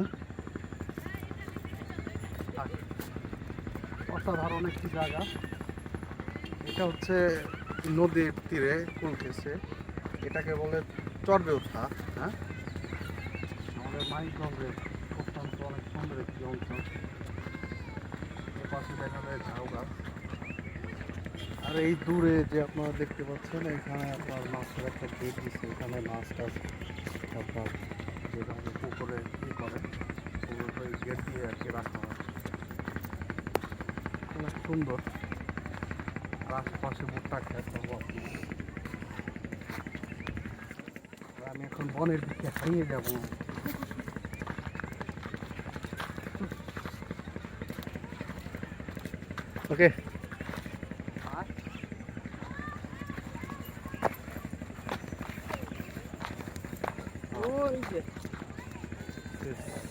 আছে। অসাধারণ একটি জায়গা। এটা হচ্ছে নদীর তীরে কুল ঘেসে এটাকে বলে চরবেউথা হ্যাঁ? আমাদের মাইকগঞ্জের অত্যন্ত অনেক সুন্দর একটি অঞ্চল। পাশে দেখা যায় ঝাউ গাছ। আর এই দূরে যে আপনারা দেখতে পাচ্ছেন, এখানে আপনার মাছের একটা গেট দিচ্ছে এখানে মাছ টাছ আপনার ই করে পুকুরে গেট দিয়ে আর কি রাখা হয় অনেক সুন্দর। আশপাশে ভুট্টা খেত আমি এখন বনের দিকে হারিয়ে যাব। ওকে। Good.